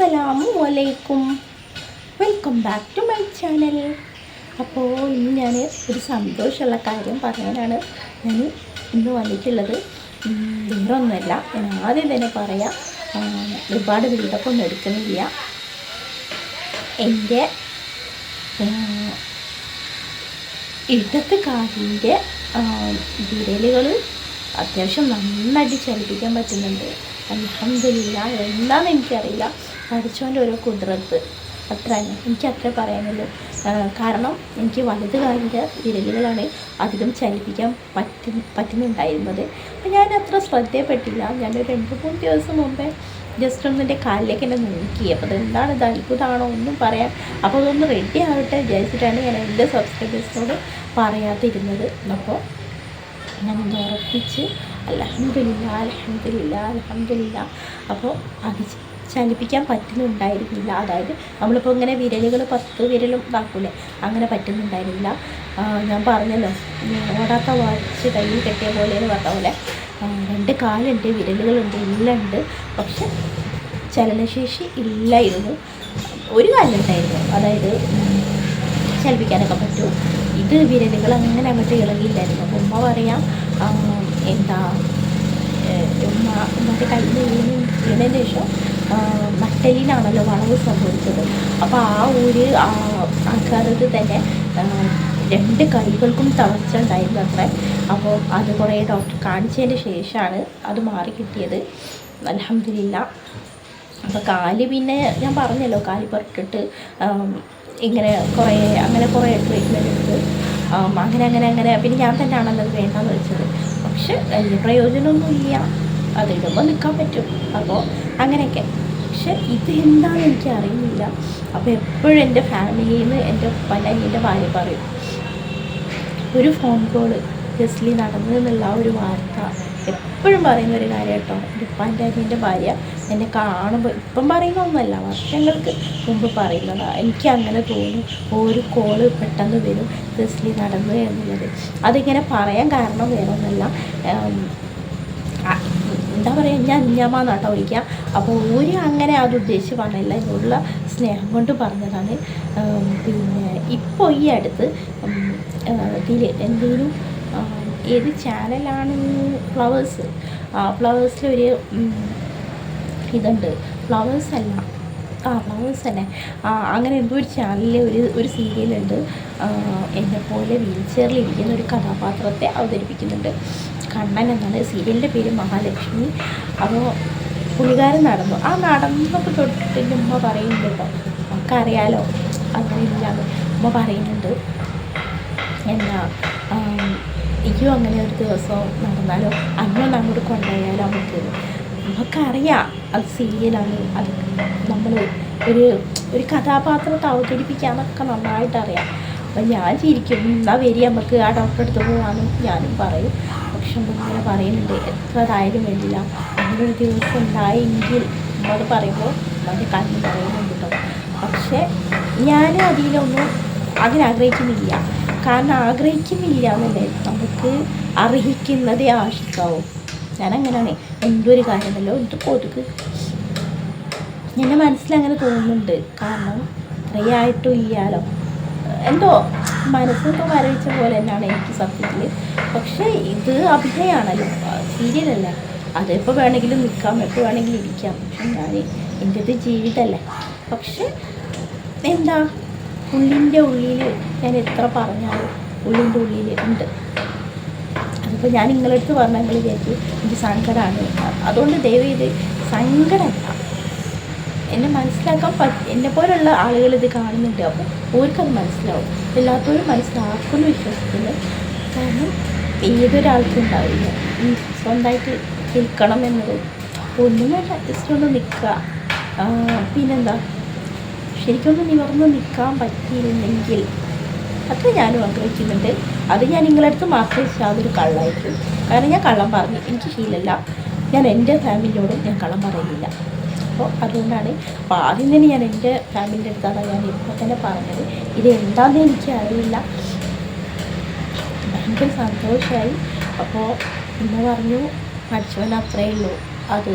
അസ്സലാമു അലൈക്കും welcome back to my channel അപ്പോൾ ഇന്ന് ഞാൻ ഒരു സന്തോഷമുള്ള കാര്യം പറയാനാണ്. ഞാൻ ഇന്ന് വന്നിട്ടുള്ളത് വേറെ ഒന്നുമല്ല ഞാൻ ആദ്യം തന്നെ പറയാം. ഒരുപാട് വീടൊക്കെ ഒന്നും എടുക്കുന്നില്ല. എന്റെ ഇടത്ത് കാലിന്റെ വിരലുകൾ അത്യാവശ്യം നന്നായിട്ട് ചലിപ്പിക്കാൻ പറ്റുന്നുണ്ട്. അലഹമില്ല എന്താണെന്ന് എനിക്കറിയില്ല. പഠിച്ചോന്റെ ഓരോ കുതിർത്ത് അത്ര തന്നെ. എനിക്ക് അത്ര പറയാനുള്ളൂ. കാരണം എനിക്ക് വലത് കാലിന്റെ വിരലുകളാണ് അധികം ചലിപ്പിക്കാൻ പറ്റി പറ്റുന്നുണ്ടായിരുന്നത്. അപ്പം ഞാൻ അത്ര ശ്രദ്ധയപ്പെട്ടില്ല. ഞാൻ രണ്ട് മൂന്ന് ദിവസം മുമ്പേ ജസ്റ്റ് ഒന്ന് എന്റെ കാലിലേക്ക് എന്നെ നോക്കി. അപ്പോൾ അതെന്താണ്? ഇത് അത്ഭുതമാണോ? ഒന്നും പറയാൻ. അപ്പോൾ അതൊന്ന് റെഡി ആവട്ടെ വിചാരിച്ചിട്ടാണ് ഞാൻ എന്റെ സബ്സ്ക്രൈബേഴ്സിനോട് പറയാതിരുന്നത്. അപ്പോൾ ഞാൻ ഒന്ന് ഉറപ്പിച്ച് അലഹമില്ല അലഹമില്ല അലഹമില്ല അപ്പോൾ അത് ചലിപ്പിക്കാൻ പറ്റുന്നുണ്ടായിരുന്നില്ല. അതായത് നമ്മളിപ്പോൾ ഇങ്ങനെ വിരലുകൾ പത്ത് വിരലും ഇതാക്കൂലേ? അങ്ങനെ പറ്റുന്നുണ്ടായിരുന്നില്ല. ഞാൻ പറഞ്ഞല്ലോ. ഓടാത്ത വാച്ച് കയ്യിൽ കെട്ടിയ പോലെ എന്ന് പറഞ്ഞ പോലെ രണ്ട് കാലുണ്ട് വിരലുകളുണ്ട് എല്ലാം ഉണ്ട്. പക്ഷെ ചലനശേഷി ഇല്ലായിരുന്നു. ഒരു കാലുണ്ടായിരുന്നു. അതായത് ചലിപ്പിക്കാനൊക്കെ പറ്റും. ഇത് വിരലുകൾ അങ്ങനെ അങ്ങോട്ട് ഇളകിയില്ലായിരുന്നു. അപ്പോൾ ഉമ്മ പറയാം എന്താ ഉമ്മ ഉമ്മന്റെ കയ്യിൽ വീണതിന് ശേഷം ആ, നട്ടലിനാണല്ലോ വളവ് സംഭവിച്ചത്. അപ്പോൾ ആ ഒരു ആഘാതത്തിൽ തന്നെ രണ്ട് കൈകൾക്കും തളർച്ച ഉണ്ടായിരുന്നു അത്ര. അപ്പോൾ അത് കുറേ ഡോക്ടർ കാണിച്ചതിന് ശേഷമാണ് അത് മാറി കിട്ടിയത്. അലഹമില്ല അപ്പോൾ കാൽ പിന്നെ ഞാൻ പറഞ്ഞല്ലോ കാൽ പുറത്തിട്ട് ഇങ്ങനെ കുറേ അങ്ങനെ കുറേ ട്രീറ്റ്മെന്റ് എടുത്ത് അങ്ങനെ അങ്ങനെ അങ്ങനെ. പിന്നെ ഞാൻ തന്നെയാണല്ലോ അത് വേണ്ടെന്ന് വെച്ചത് പക്ഷെ പ്രയോജനമൊന്നുമില്ല. അതിടുമ്പോൾ നിൽക്കാൻ പറ്റും. അപ്പോൾ അങ്ങനെയൊക്കെ. പക്ഷെ ഇത് എന്താണെന്ന് എനിക്ക് അറിയുന്നില്ല. അപ്പോൾ എപ്പോഴും എന്റെ ഫാമിലിയിൽ നിന്ന് എന്റെ ഉപ്പന്റെ എന്റെ ഭാര്യ പറയും ഒരു ഫോൺ കോൾ ജസ്ലി നടന്നു എന്നുള്ള ഒരു വാർത്ത എപ്പോഴും പറയുന്ന ഒരു കാര്യം കേട്ടോ. എന്റെ ഉപ്പാന്റെ അനിയന്റെ ഭാര്യ എന്നെ കാണുമ്പോൾ ഇപ്പം പറയുന്ന ഒന്നല്ല വർഷങ്ങൾക്ക് മുമ്പ് പറയുന്നതാണ് എനിക്ക് അങ്ങനെ തോന്നും ഒരു കോൾ പെട്ടെന്ന് വരും ജസ്ലി നടന്നു എന്നുള്ളത്. അതിങ്ങനെ പറയാൻ കാരണം വേറെ ഒന്നല്ല എന്താ പറയുക ഞാൻ അഞ്ഞാമാന്നാട്ടോ വിളിക്കുക അപ്പോൾ ഒരു അങ്ങനെ അത് ഉദ്ദേശിച്ച് പറഞ്ഞില്ല. എന്നുള്ള സ്നേഹം കൊണ്ട് പറഞ്ഞതാണ്. പിന്നെ ഇപ്പോൾ ഈ അടുത്ത് ഇതിൽ എന്തെങ്കിലും ഏത് ചാനലാണ് ഫ്ലവേഴ്സ്? ഫ്ലവേഴ്സിലൊരു ഇതുണ്ട്. ഫ്ലവേഴ്സ് അല്ല. ആ ഫ്ലവേഴ്സ് തന്നെ. അങ്ങനെ എന്തോ ഒരു ചാനലിലെ ഒരു ഒരു സീരിയലുണ്ട്. എന്നെപ്പോലെ പോലെ വീൽ ചെയറിലിരിക്കുന്ന ഒരു കഥാപാത്രത്തെ അവതരിപ്പിക്കുന്നുണ്ട്. കണ്ണൻ എന്നാണ് സീരിയലിന്റെ പേര് മഹാലക്ഷ്മി. അപ്പോൾ പുള്ളിക്കാരൻ നടന്നു. ആ നടന്നപ്പോൾ തൊട്ടിട്ട് എന്റെ ഉമ്മ പറയുന്നുണ്ട് കേട്ടോ നമുക്കറിയാലോ അങ്ങനെ ഇല്ലാന്ന് ഉമ്മ പറയുന്നുണ്ട് എന്താ ആം, ഇയ്യോ അങ്ങനെ ഒരു ദിവസം നടന്നാലോ അന്നൊന്ന് അങ്ങോട്ട് കൊണ്ടുപോയാലോ നമുക്ക്. നമുക്കറിയാം അത് സീരിയലാണ് അത് നമ്മൾ ഒരു ഒരു കഥാപാത്രത്തെ അവതരിപ്പിക്കാമെന്നൊക്കെ നന്നായിട്ട് അറിയാം അപ്പം ഞാൻ ചിരിക്കും എന്നാൽ വരി നമുക്ക് ആ ഡോക്ടറെ അടുത്ത് പോകാനും ഞാനും പറയും ഉമ്മ ഇങ്ങനെ പറയുന്നുണ്ട് എത്ര ഇതായാലും വേണ്ടില്ല. അങ്ങനെ ഒരു ദിവസം ഉണ്ടായെങ്കിൽ എന്നോട് പറയുമ്പോൾ അത് കണ്ണു പറയുന്നുണ്ട് കേട്ടോ. പക്ഷേ ഞാൻ അതിലൊന്നും അതിനാഗ്രഹിക്കുന്നില്ല. കാരണം ആഗ്രഹിക്കുന്നില്ല എന്നല്ലേ? നമുക്ക് അർഹിക്കുന്നതേ ഞാൻ അങ്ങനെയാണേ എന്തൊരു കാര്യമല്ലോ? എന്ത് കൊതുക്. എന്റെ മനസ്സിലങ്ങനെ തോന്നുന്നുണ്ട്. കാരണം ഇത്രയായിട്ടും ഇല്ലാലോ? എന്തോ മനസ്സൊക്കെ മരവിച്ച പോലെ തന്നെയാണ് എനിക്ക് സത്യത്തിൽ പക്ഷേ ഇത് അഭിനയമാണല്ലോ സീരിയലല്ല. അതെപ്പോൾ വേണമെങ്കിലും നിൽക്കാം എപ്പോൾ വേണമെങ്കിലും ഇരിക്കാം. പക്ഷെ ഞാൻ എന്റെത് ജീവിതമല്ലേ പക്ഷെ എന്താ ഉള്ളിന്റെ ഉള്ളിൽ ഞാൻ എത്ര പറഞ്ഞാലും ഉള്ളിന്റെ ഉള്ളിൽ ഉണ്ട്. അതിപ്പോൾ ഞാൻ നിങ്ങളെടുത്ത് പറഞ്ഞെങ്കിൽ വിചാരിക്കും എനിക്ക് സങ്കടമാണ് അതുകൊണ്ട് ദയവ് ചെയ്ത് സങ്കടമല്ല എന്നെ മനസ്സിലാക്കാൻ പറ്റ എന്നെ പോലുള്ള ആളുകൾ ഇത് കാണുന്നുണ്ട്. അപ്പോൾ ഓർക്കത് മനസ്സിലാവും. എല്ലാത്തോടും മനസ്സിലാക്കുമെന്ന് വിശ്വസിക്കുന്നു. കാരണം ഏതൊരാൾക്കും ഉണ്ടാവില്ല. സ്വന്തമായിട്ട് നിൽക്കണം എന്നത് ഒന്നും വേണ്ട ജസ്റ്റ് ഒന്ന് നിൽക്കുക. പിന്നെന്താ? ശരിക്കൊന്ന് നിവർന്ന് നിൽക്കാൻ പറ്റിയിരുന്നെങ്കിൽ അത്ര ഞാനും ആഗ്രഹിക്കുന്നുണ്ട്. അത് ഞാൻ നിങ്ങളടുത്ത് മാത്രം അതൊരു കള്ളായിരിക്കും. കാരണം ഞാൻ കള്ളം പറഞ്ഞു. എനിക്ക് ശീലമല്ല. ഞാൻ എന്റെ ഫാമിലിയോടും ഞാൻ കള്ളം പറയുന്നില്ല. അപ്പോൾ അതുകൊണ്ടാണ് അപ്പോൾ ആദ്യം തന്നെ ഞാൻ എന്റെ ഫാമിലിന്റെ അടുത്താണ് ഞാൻ ഇപ്പോൾ തന്നെ പറഞ്ഞത്. ഇത് എന്താണെന്ന് എനിക്ക് അറിയില്ല. ഭയങ്കര സന്തോഷമായി. അപ്പോൾ എന്ന് പറഞ്ഞു പഠിച്ചവൻ അത്രയേ ഉള്ളൂ. അത്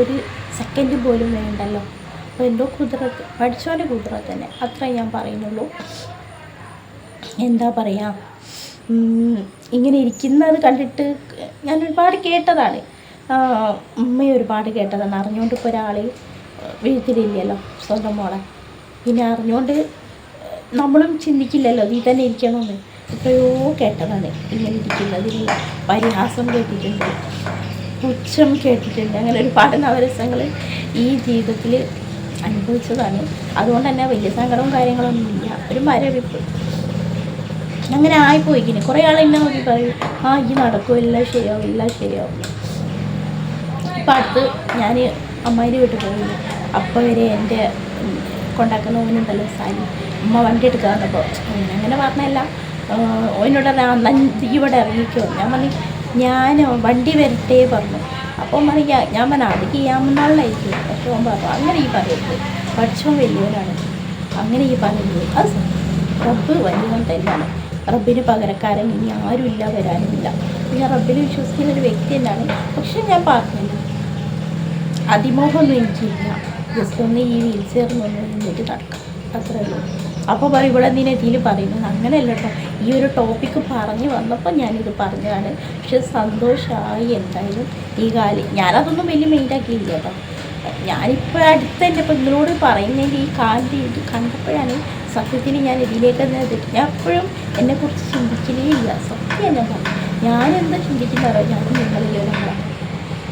ഒരു സെക്കൻഡ് പോലും വേണ്ടല്ലോ. അപ്പോൾ എന്റെ കുതിരത്ത് മരിച്ചവന്റെ കുതിര തന്നെ അത്രേ ഞാൻ പറയുന്നുള്ളൂ. എന്താ പറയുക ഇങ്ങനെ ഇരിക്കുന്നത് കണ്ടിട്ട് ഞാൻ ഒരുപാട് കേട്ടതാണ്. ആ, ഉമ്മയും ഒരുപാട് കേട്ടതാണ്. അറിഞ്ഞുകൊണ്ട് ഇപ്പോൾ ഒരാൾ വീട്ടിലില്ലല്ലോ സ്വന്തം മോളെ. പിന്നെ അറിഞ്ഞുകൊണ്ട് നമ്മളും ചിന്തിക്കില്ലല്ലോ നീ തന്നെ ഇരിക്കണമെന്ന് എത്രയോ കേട്ടതാണ് ഇങ്ങനെ ഇരിക്കുന്നതിനുള്ള പരിഹാസം കേട്ടിട്ടുണ്ട്. പുച്ഛം കേട്ടിട്ടുണ്ട്. അങ്ങനെ ഒരുപാട് നവരസങ്ങൾ ഈ ജീവിതത്തിൽ അനുഭവിച്ചതാണ്. അതുകൊണ്ട് തന്നെ വലിയ സങ്കടവും കാര്യങ്ങളൊന്നും ഇല്ല ഒരു മരവിപ്പ്. അങ്ങനെ ആയിപ്പോയിക്കിനി കുറേ ആൾ എന്നെ നോക്കി പറയും ആ ഈ നടക്കും എല്ലാം ശരിയാവും എല്ലാം ശരിയാവും. ഇപ്പം അടുത്ത് ഞാൻ അമ്മായിന്റെ വീട്ടിൽ പോയി. അപ്പോൾ വരെ എന്റെ കൊണ്ടാക്കുന്ന ഓനുണ്ടല്ലോ സാരി അമ്മ വണ്ടി എടുക്കാൻ വന്നപ്പോൾ അങ്ങനെ പറഞ്ഞല്ല. ഓനോട് ഇവിടെ ഇറങ്ങിക്കോ. ഞാൻ പറഞ്ഞു ഞാൻ വണ്ടി വരട്ടെ പറഞ്ഞു. അപ്പോൾ പറഞ്ഞു "ഞാ- ഞാൻ പറഞ്ഞു അത് ചെയ്യാമെന്നാളായിരിക്കും പക്ഷെ ഓൻ പറഞ്ഞു അങ്ങനെ ഈ പറയരുത് പഠിച്ചോൻ വലിയവനാണ്. അങ്ങനെ ഈ പറയുന്നത്. അത്. റബ്ബ് വലിയവൻ തന്നെയാണ്. റബ്ബിന് പകരക്കാരൻ ഇനി ആരുമില്ല വരാനുമില്ല. ഞാൻ റബ്ബിൽ വിശ്വസിക്കുന്ന ഒരു വ്യക്തി തന്നെയാണ്. പക്ഷെ ഞാൻ പറഞ്ഞില്ല. അതിമോഹമൊന്നും എനിക്കില്ല ജസ്റ്റ് ഒന്ന് ഈ വീൽ ചെയറിനൊന്ന് നിന്നിട്ട് നടക്കാം അത്രേ ഉള്ളൂ. അപ്പോൾ പറയും ഇവിടെ നീ ഇതിൽ പറയുന്നത് അങ്ങനെയല്ല കേട്ടോ ഈ ഒരു ടോപ്പിക്ക് പറഞ്ഞു വന്നപ്പോൾ ഞാനിത് പറഞ്ഞതാണ്. പക്ഷെ സന്തോഷമായി എന്തായാലും ഈ കാലം. ഞാനതൊന്നും വലിയ മെയിനാക്കിയില്ല കേട്ടോ. ഞാനിപ്പോൾ അടുത്ത എന്റെ ഇപ്പം നിങ്ങളോട് പറയുന്നതിന്റെ ഈ കാലിന്റെ ഇത് കണ്ടപ്പോഴാണ് സത്യത്തിന് ഞാൻ ഇതിലേക്ക് തന്നെ എത്തിയിട്ട് ഞാൻ എപ്പോഴും എന്നെക്കുറിച്ച് ചിന്തിക്കുന്നേ ഇല്ല. സത്യം ഞാൻ പറഞ്ഞു ഞാനെന്താ ചിന്തിക്കുന്നറിയാം ഞാൻ നിങ്ങളിലെ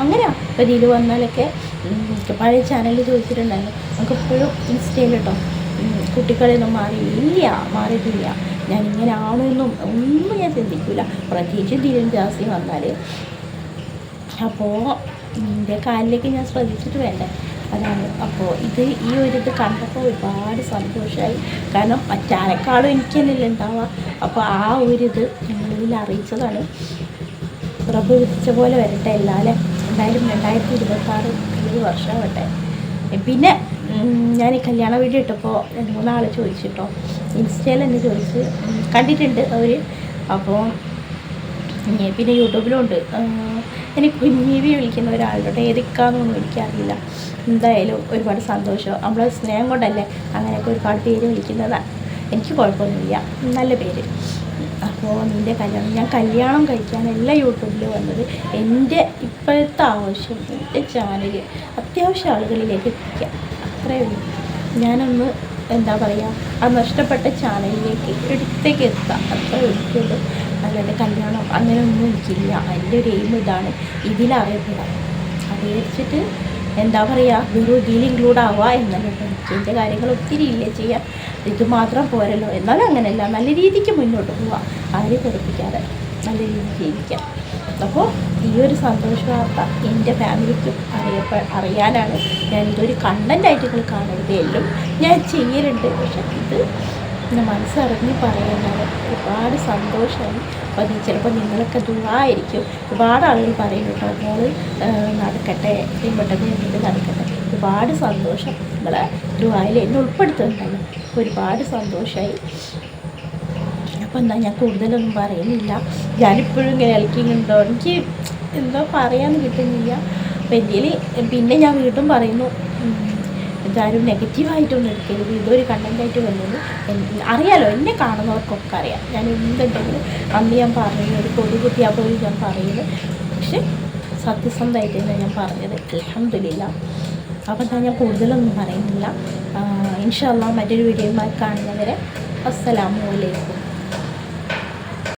ഇപ്പോൾ ഇതിൽ വന്നാലൊക്കെ പഴയ ചാനൽ ചോദിച്ചിട്ടുണ്ടായിരുന്നു. നമുക്ക് എപ്പോഴും ഇൻസ്റ്റയിൽ കേട്ടോ കുട്ടികളെയൊന്നും മാറിയില്ല മാറിയിട്ടില്ല. ഞാൻ ഇങ്ങനെ ആണെന്നും ഒന്നും ഞാൻ ചിന്തിക്കില്ല പ്രത്യേകിച്ച് ദിനം ജാസി വന്നാൽ അപ്പോൾ എന്റെ കാലിലേക്ക് ഞാൻ ശ്രദ്ധിച്ചിട്ട് വേണ്ടേ? അതാണ്. അപ്പോൾ ഇത് ഈ ഒരു ഇത് കണ്ടപ്പോൾ ഒരുപാട് സന്തോഷമായി കാരണം മറ്റാരെക്കാളും എനിക്ക് തന്നെയല്ലേ ഉണ്ടാവുക അപ്പോൾ ആ ഒരു ഇത് ഞങ്ങളിതിൽ അറിയിച്ചതാണ്. പ്രഭു വിധിച്ച പോലെ വരട്ടെ എല്ലാവരും. എന്തായാലും രണ്ടായിരത്തി ഇരുപത്താറ് ഏഴ് വർഷമാവട്ടെ. പിന്നെ ഞാൻ ഈ കല്യാണ വീഡിയോ ഇട്ടപ്പോൾ രണ്ട് മൂന്നാൾ ചോദിച്ചിട്ടോ. ഇൻസ്റ്റയിൽ എന്നെ ചോദിച്ച് കണ്ടിട്ടുണ്ട് അവർ അപ്പോൾ പിന്നെ യൂട്യൂബിലും ഉണ്ട് എനിക്ക് കുഞ്ഞീവി വിളിക്കുന്ന ഒരാളുടെ ഏതൊക്കെയാണെന്നൊന്നും എനിക്കറിയില്ല. എന്തായാലും ഒരുപാട് സന്തോഷം. നമ്മളെ സ്നേഹം കൊണ്ടല്ലേ അങ്ങനെയൊക്കെ ഒരുപാട് പേര് വിളിക്കുന്നതാണ് എനിക്ക് കുഴപ്പമൊന്നുമില്ല. നല്ല പേര്. അപ്പോൾ നിന്റെ കല്യാണം. ഞാൻ കല്യാണം കഴിക്കാനല്ല യൂട്യൂബിൽ വന്നത് എന്റെ ഇപ്പോഴത്തെ ആവശ്യം എന്റെ ചാനൽ അത്യാവശ്യം ആളുകളിലേക്ക് എത്തിക്കാം അത്രയേ ഉള്ളൂ. ഞാനൊന്ന് എന്താ പറയുക ആ നഷ്ടപ്പെട്ട ചാനലിലേക്ക് എടുത്തേക്ക് എത്താം. അത്ര ഒരിക്കലും അല്ലാതെ കല്യാണം അങ്ങനെയൊന്നും എനിക്കില്ല. എന്റെ ഒരു എയിം ഇതാണ് ഇതിലറിയപ്പെടാം അത് വെച്ചിട്ട് എന്താ പറയുക വെറും ഇതിൽ ഇൻക്ലൂഡ് ആവുക എന്നല്ലോ ഇതിന്റെ കാര്യങ്ങൾ ഒത്തിരി ഇല്ലേ ചെയ്യാം ഇത് മാത്രം പോരല്ലോ. എന്നാലും അങ്ങനെയല്ല. നല്ല രീതിക്ക് മുന്നോട്ട് പോവാം. ആരെയും പഠിപ്പിക്കാതെ നല്ല രീതിക്ക് ജീവിക്കാം. അപ്പോൾ ഈ ഒരു സന്തോഷ വാർത്ത എന്റെ ഫാമിലിക്കും അറിയപ്പെ അറിയാനാണ് ഞാൻ ഇതൊരു കണ്ടന്റായിട്ട് നിങ്ങൾ കാണരുതേ എല്ലാം ഞാൻ ചെയ്യലുണ്ട്. പക്ഷെ ഇത് എന്റെ മനസ്സറിഞ്ഞ് പറയുന്നത് ഒരുപാട് സന്തോഷമായി. അപ്പോൾ നീ ചിലപ്പോൾ നിങ്ങളൊക്കെ ദുവായിരിക്കും. ഒരുപാട് ആളുകൾ പറയും കേട്ടോ മോൾ നടക്കട്ടെ എത്രയും പെട്ടെന്ന് എന്നിട്ട് നടക്കട്ടെ. ഒരുപാട് സന്തോഷം. നിങ്ങളെ ദുവായിൽ എന്നെ ഉൾപ്പെടുത്തുന്നുണ്ടല്ലോ. ഒരുപാട് സന്തോഷമായി അപ്പോൾ എന്താ ഞാൻ കൂടുതലൊന്നും പറയുന്നില്ല. ഞാനിപ്പോഴും ഇങ്ങനെ ഇളക്കിങ്ങുണ്ടോ എനിക്ക് എന്തോ പറയാൻ കിട്ടുന്നില്ല. അപ്പം എന്തെങ്കിലും പിന്നെ ഞാൻ വീണ്ടും പറയുന്നു ഇതാരും നെഗറ്റീവായിട്ടൊന്നും എടുക്കരുത് ഇതൊരു കണ്ടന്റായിട്ട് വന്നത് അറിയാലോ എന്നെ കാണുന്നവർക്കൊക്കെ അറിയാം. ഞാൻ എന്തുണ്ടെങ്കിലും അന്ന് ഞാൻ പറയുന്നത് ഒരു കൊടി കുത്തിയാൽ പോലും ഞാൻ പറയുന്നത്. പക്ഷെ സത്യസന്ധമായിട്ട് തന്നെ ഞാൻ പറഞ്ഞത് അലഹമില്ല അപ്പം തന്നെ ഞാൻ കൂടുതലൊന്നും പറയുന്നില്ല. ഇൻഷാല്ല മറ്റൊരു വീഡിയോയുമായി കാണുന്നവരെ അസ്സലാമു അലൈക്കും.